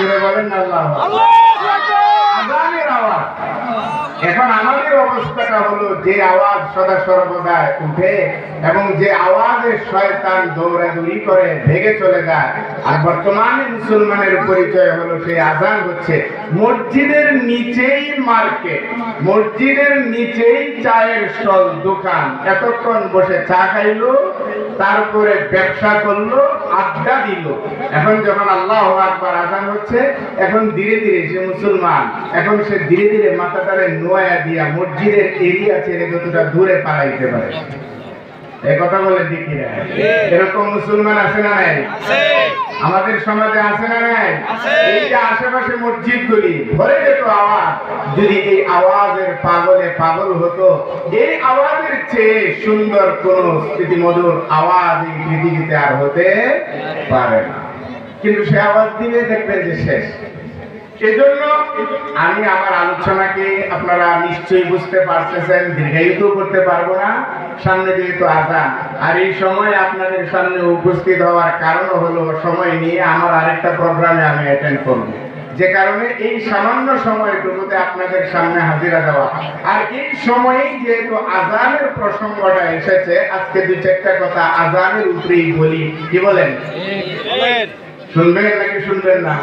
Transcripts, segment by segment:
জুড়ে বলেন আজানের আওয়াজ। এখন আমাদের অবস্থাটা হলো যে আওয়াজ সদা সর্বদা উঠে এবং যে আওয়াজে শয়তান দৌড়াদৌড়ি করে ভেগে চলে যায়। আর বর্তমানে মুসলমানের পরিচয় হলো সেই আজান হচ্ছে মসজিদের নিচেই মার্কেট মসজিদের নিচেই চায়ের স্টল দোকান। এতক্ষণ বসে চা খাইলো তারপরে ব্যবসা করল আড্ডা দিল। এখন যখন আল্লাহ আকবার আজান হচ্ছে এখন ধীরে ধীরে সে মুসলমান এখন সে ধীরে ধীরে মাথাটারে নোয়া দিয়া মসজিদের এরিয়া ছেড়ে যতটা দূরে পালাইতে পারে। এ কথা বলে দেখি না এরকম মুসলমান আছে না নাই? আমাদের সমাজে আছে না নাই? এই যে আশেপাশে মসজিদ গুলি ভরে যেত আওয়াজ। যদি এই আওয়াজের পাগলে পাগল হতো এই আওয়াজের চেয়ে সুন্দর কোন স্মৃতি মধুর আওয়াজ এই পৃথিবীতে আর হতে পারে না। কিন্তু সে আওয়াজ দিনে দেখবেন যে শেষ। এজন্য আমি আমার আলোচনাকে আপনারা নিশ্চয়ই বুঝতে পারতেছেন, দীর্ঘায়িত করতে পারব না। সামনে যেহেতু আজান, আর এই সময় আপনাদের সামনে উপস্থিত হওয়ার কারণ হলো সময় নিয়ে আমার আরেকটা প্রোগ্রামে আমি অ্যাটেন্ড করব। যে কারণে এই সামান্য সময়টুকুতে আপনাদের সামনে হাজিরা দেওয়া আর এই সময়েই যেহেতু আজানের প্রসঙ্গটা এসেছে, আজকে দু চারটা কথা আজানের উপরেই বলি। কি বলেন। শুনবেন নাকি শুনবেন না?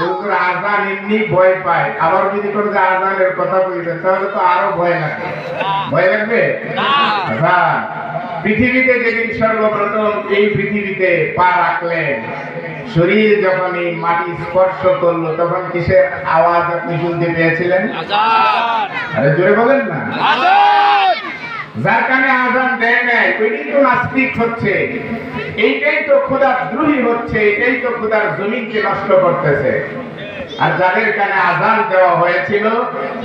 হুজুর আজান এমনি ভয় পায় আবার যদি কোনো আজানের কথা বলবেন তাহলে তো আরও ভয় লাগবে ভয় লাগবে? আজান। পৃথিবীতে যেদিন সর্বপ্রথম এই পৃথিবীতে পা রাখলেন শরীর যখন এই মাটি স্পর্শ করল তখন কিসের আওয়াজ আপনি শুনতে পেয়েছিলেন? আরে জোরে বলেন না। যার কানে আজান দেয় নাই, ওইটাই তো নাস্তিক হচ্ছে। এইটাই তো খোদার দ্রোহী হচ্ছে এটাই তো খোদার জমিনকে নষ্ট করতেছে। আর যাদের কানে আজান দেওয়া হয়েছিল,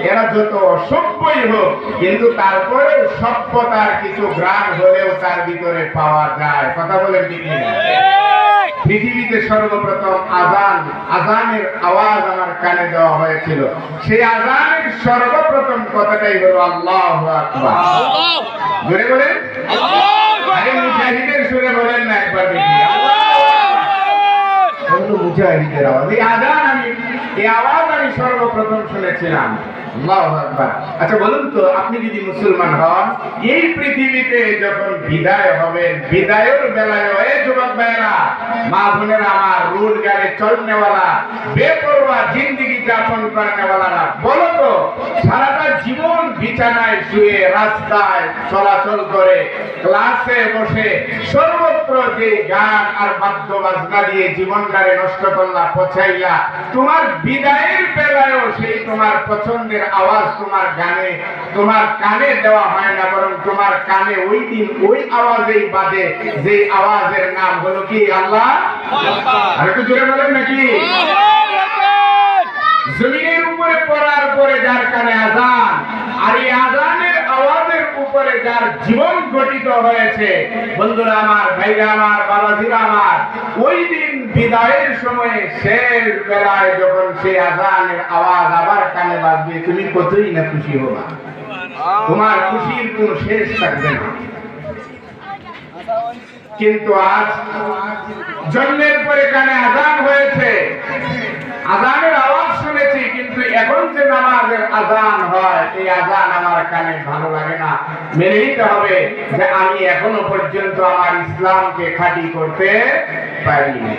এরা যত অসভ্যই হোক, কিন্তু তারপরে সভ্যতার কিছু গ্রাম হলেও তার ভিতরে পাওয়া যায়। কথা বলেন না? পৃথিবীতে সর্বপ্রথম আজান আজানের আওয়াজ আমার কানে দেওয়া হয়েছিল। সেই আজানের সর্বপ্রথম কথাটাই হলো আল্লাহ জোরে বলেন? মুজাহিদের সুরে বলেন না একবার মুজাহিদের আওয়াজ। এই আজান আমি এই আওয়াজ আমি সর্বপ্রথম শুনেছিলাম। আচ্ছা বলুন তো, আপনি যদি মুসলমান হন, এই পৃথিবীতে যখন বিদায় হবেন বিদায়ের বেলায় যুবক ভাইরা মা বোনেরা আমার রোড গাড়ি চলনেওয়ালা, বেপরোয়া যাপন বলো তো, সারাটা জীবন বিছানায় শুয়ে, রাস্তায় চলাচল করে, ক্লাসে বসে, সর্বত্র যে গান আর বাদ্য বাজনা দিয়ে জীবনটারে নষ্ট করলা পছাইলা তোমার বিদায়ের বেলায়ও সেই তোমার পছন্দের আওয়াজ তোমার গানে, তোমার কানে দেওয়া হয় না, বরং তোমার কানে ওই দিন ওই আওয়াজেই বাদে যে আওয়াজের নাম হলো কি? আল্লাহ? আর একটু জোরে বলেন নাকি? জমিনের উপরে পড়ার পরে যার কানে আজান, আর এই আওয়াজের উপরে যার জীবন গঠিত হয়েছে, বন্ধুরা আমার, ভাইরা আমার, বাবাজিরা আমার, ওই দিন বিদায়ের সময়ে শেষ বেলায় যখন সেই আজানের আওয়াজ আবার কানে বাজবে, তুমি কতই না খুশি হবা? তোমার খুশির কোন শেষ থাকবে না। কিন্তু আজ জন্মের পরে কানে আজান হয়েছে আজানের আওয়াজ শুনেছি, কিন্তু এখন যে নামাজের আজান হয়, এই আজান আমার কানে ভালো লাগে না। মেনে নিতে হবে যে আমি এখনও পর্যন্ত আমার ইসলামকে খাঁটি করতে পারিনি।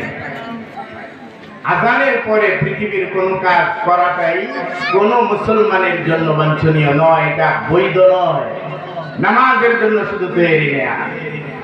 আজানের পরে পৃথিবীর কোন কাজ করাটাই কোন মুসলমানের জন্য বাঞ্ছনীয় নয়, এটা বৈধ নয়। নামাজের জন্য শুধু তৈরি নেয়া।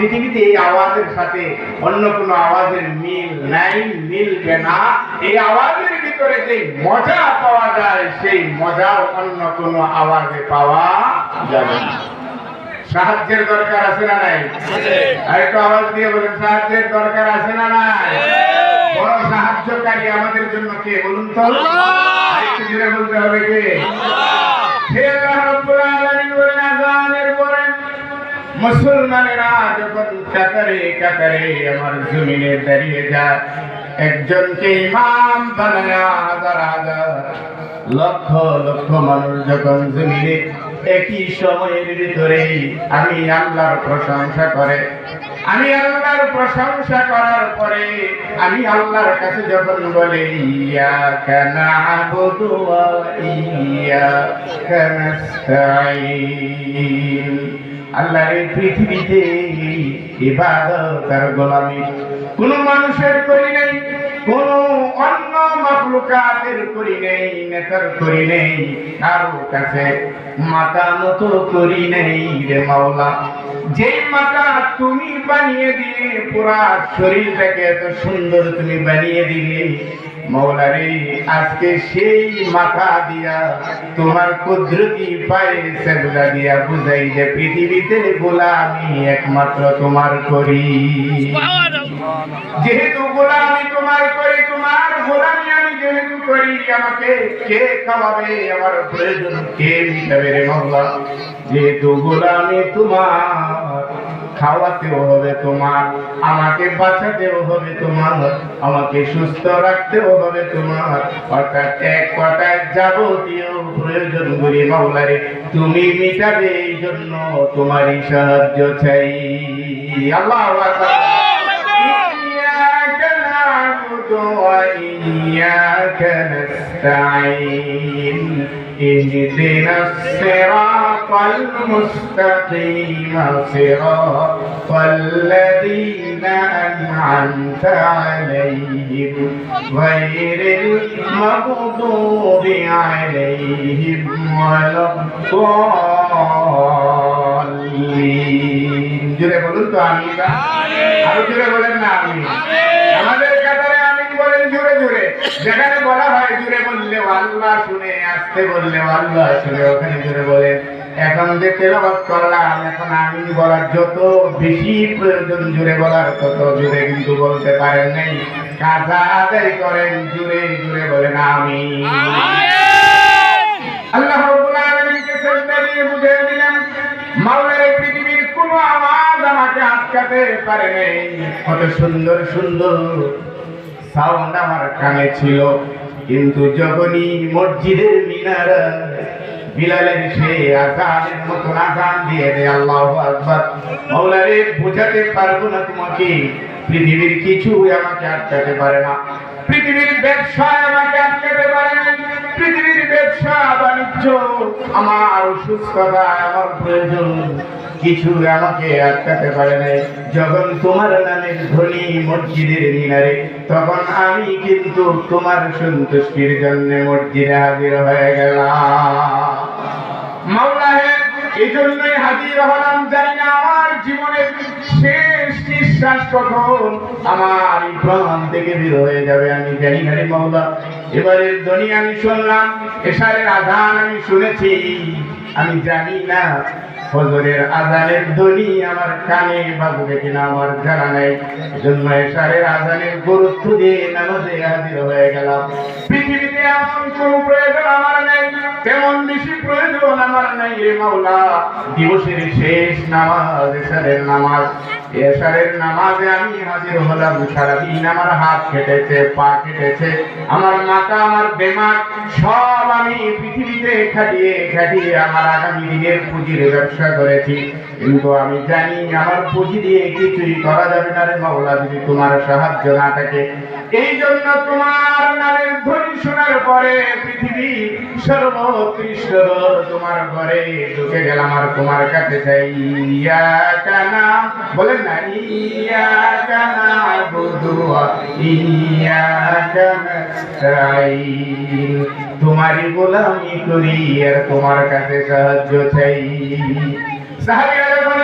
পৃথিবীতে এই আওয়াজের সাথে অন্য কোনো আওয়াজের মিল নাই মিলবে না। এই আওয়াজের ভিতরে যে মজা পাওয়া যায় সেই মজাও অন্য কোনো আওয়াজে পাওয়া যাবে না। সাহায্যের দরকার আছে না নাই? আর একটু আওয়াজ দিয়ে বলেন সাহায্যের দরকার আছে না নাই? বড় সাহায্যকারী আমাদের জন্য কে বলুন তো? বলতে হবে কে? হে আল্লাহ রাব্বুল আলামিন! মুসলমানেরা যখন কাতারে কাতারে আমার জমিনে দাঁড়িয়ে যায়, একজনকে ইমাম বানায়া হাজার হাজার লক্ষ লক্ষ মানুষ যখন জমিনে একই সময়ের ভিতরে আমি আল্লাহর প্রশংসা করে আমি আল্লাহর প্রশংসা করার পরে আমি আল্লাহর কাছে যখন বলে ইয়া কানা আবুদু ইয়া কানাস্তাইন আল্লাহ এই পৃথিবীতে ইবাদত আর গোলামি কোন মানুষের করি নাই, কোন অন্য মাখলুকাতের করি নেই, নেতার করি নেই, কারও কাছে মাথা মতো করি নেই রে মাওলা। যেই মাথা তুমি বানিয়ে দিলে পুরা শরীরটাকে এত সুন্দর তুমি বানিয়ে দিলে। মৌলারে আজকে সেই মাথা দিয়া তোমার কুদরতি পায়ে সেজদা দিয়া বুঝাই যে পৃথিবীতে গোলামি একমাত্র তোমার করি। যেহেতু গোলামি তোমার করি তোমার গোলামি যেহেতু করি আমাকে কে খাওয়াবে? আমার প্রয়োজন কে যেহেতু গোলামি তোমার, খাওয়াতেও হবে তোমার, আমাকে বাঁচাতেও হবে তোমার, আমাকে সুস্থ রাখতেও হবে তোমার। অর্থাৎ এক কথায় যাবতীয় প্রয়োজন করি মামলারে তুমি মিটাবে এই জন্য তোমারই সাহায্য চাই। আল্লাহ আল্লাহ نستعين اهدنا الصراط المستقيم صراط الذين أنعمت عليهم غير المغضوب عليهم ولا الضالين জুড়ে বলুন তো আমি আরো জুড়ে বলেন না আমি আমাদের কাতারে আমি বলেন জুড়ে জুড়ে যেখানে আল্লাহ শুনে আসতে বললে আল্লাহ শুনে ওখানে জুড়ে বলেন এখন যে তেলাবাদ করলাম এখন আমি বলার যত বেশি প্রয়োজন জুড়ে বলার তত জুড়ে কিন্তু বলতে পারেন নাই। কাজা আদায় করেন জুড়ে জুড়ে বলেন আমি আল্লাহ রাব্বুল আলামিনকে সেজদা দিয়ে বুঝিয়ে দিলেন পৃথিবীর কোনো আওয়াজ আমাকে আটকাতে পারে নাই। কত সুন্দর সুন্দর সাউন্ড আমার কানে ছিল। কিন্তু যখনই মসজিদের মিনারা বিলালের সেই আজানের মতন আজান দিয়ে দেয়, আল্লাহ আকবার। মৌলারে, বোঝাতে পারব না তোমাকে, পৃথিবীর কিছু আমাকে আটকাতে পারে না। পৃথিবীর ব্যবসায় আমাকে আটকাতে পারে না। পৃথিবীর ব্যবসা বাণিজ্য, আমার সুস্থতা আমার প্রয়োজন, কিছু আমাকে আটকাতে পারে নাই। যখন তোমার নামের ধনী মসজিদের মিনারে, তখন আমি কিন্তু তোমার সন্তুষ্টির জন্য মসজিদে হাজির হয়ে গেলাম। এই জন্যই হাজির হলাম জানি না, আমার জীবনের শেষ নিঃশ্বাস কখন আমার প্রাণ থেকে বের হয়ে যাবে, আমি জানি না রে মাওলা। এবারের ধ্বনি আমি শুনলাম, এশারের আধান আমি শুনেছি। আমি জানি না ফজরের আজানের ধ্বনি আমার কানে বাজবে কিনা, আমার জানা নেই। এজন্য এশারের আজানের গুরুত্ব দিয়ে নামাজে হাজির হয়ে গেলাম। পৃথিবীতে এমন কোন প্রয়োজন আমার নেই, তেমন বেশি প্রয়োজন আমার নাই রে মাওলা। দিবসের শেষ নামাজ, এশারের নামাজ, এশারের নামাজে আমি হাজির হলাম, সারাদিন আমার হাত কেটেছে, পা কেটেছে, আমার মাথা, আমার বেমার, সব আমি পৃথিবীতে খাটিয়ে খাটিয়ে আমার আগামী দিনের পুঁজির ব্যবসা করেছি। কিন্তু আমি জানি আমার পুঁজি দিয়ে কিছুই করা যাবে না রে মাওলা, যদি তোমার সাহায্য না থাকে। এই জন্য তোমার নামের শোনার পরে পৃথিবী সর্বোৎকৃষ্ট তোমার ঘরে ঢুকে গেলাম আর তোমার কাছে চাই। ইয়া কানা, বলেন না, ইয়া কানা বুধু ইয়া কানা তোমারই গোলামি করি আর তোমার কাছে সাহায্য চাই। সাহাবীরা যখন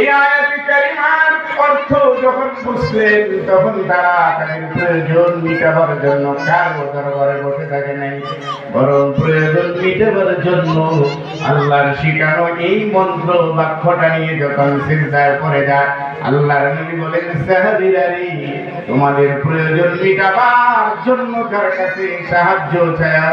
এই আয়াতি কারিমার অর্থ যখন বুঝলেন তখন তারা তাদের প্রয়োজন মিটাবার জন্য কারও দরবারে বসে থাকে নাই? বরং প্রয়োজন মিটাবার জন্য আল্লাহর শিখানো এই মন্ত্র বাক্যটা নিয়ে যখন চিন্তায় পড়ে যায় আল্লাহর নবী বলেন সাহাবীরারি তোমাদের প্রয়োজন মিটাবার জন্য কার কাছে সাহায্য চায়া?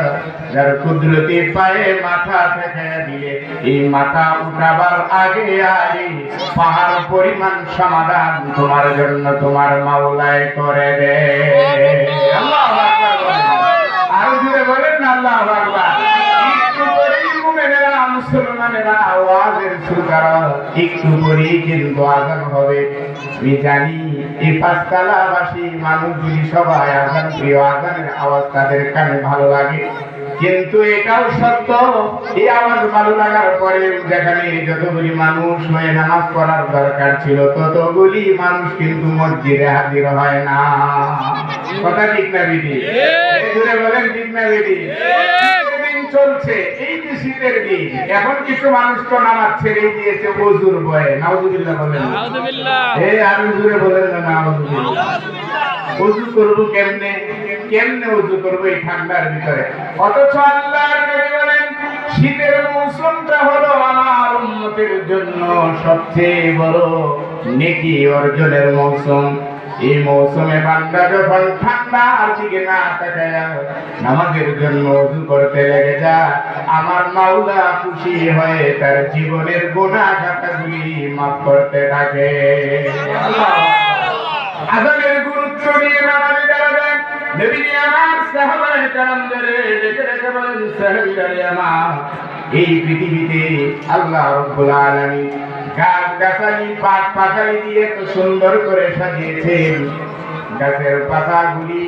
যার কুদরতি পায়ে মাথা ঠেকায়া দিলে এই মাথা উঠাবার আগে আগে পাহাড় পরিমাণ সমাধান তোমার জন্য তোমার মাওলায় করে দে। আল্লাহ। আরও জুড়ে বলেন আল্লাহ আকবার। আওয়াজের সুরকার একটু কিন্তু আজান হবে। আমি জানি এই পাঁচতলাবাসী মানুষগুলি সবাই আজান প্রিয় আজানের আওয়াজ তাদের কানে ভালো লাগে। কিন্তু এটাও সত্য এই আওয়াজ ভালো লাগার পরে যেখানে যতগুলি মানুষ হয়ে নামাজ পড়ার দরকার ছিল ততগুলি মানুষ কিন্তু মসজিদে হাজির হয় না। কথা ঠিক না বিধি? বলেন ঠিক না বিধি? চলছে এই যে শীতের দিন এখন কিছু মানুষ তো নামাজ ছেড়েই দিয়েছে ওজুর বয়ে নাউজুবিল্লাহ বলেন না। আলহামদুলিল্লাহ এই আর জুড়ে বলেন না নাউজুবিল্লাহ। উজু করব কেমনে? কেমনে উজু করব এই ঠান্ডার ভিতরে? অথচ আল্লাহর নবী বলেন শীতের মৌসুমটা হলো আমার উন্নতির জন্য সবচেয়ে বড় নেকি অর্জনের মৌসুম। এই মৌসুমে বান্দা যখন ঠান্ডার দিকে না তাকায় জন্য উজু করতে লেগে যা আমার মাওলা খুশি হয়ে তার জীবনের গোনা খাতাগুলি মাফ করতে থাকে আজানের গুরুত্ব নিয়ে নামাজে আমার এই পৃথিবীতে আল্লাহ রব্বুল গাছ গাছালি পাত পাখালি দিয়ে তো সুন্দর করে সাজিয়েছেন গাছের পাতাগুলি।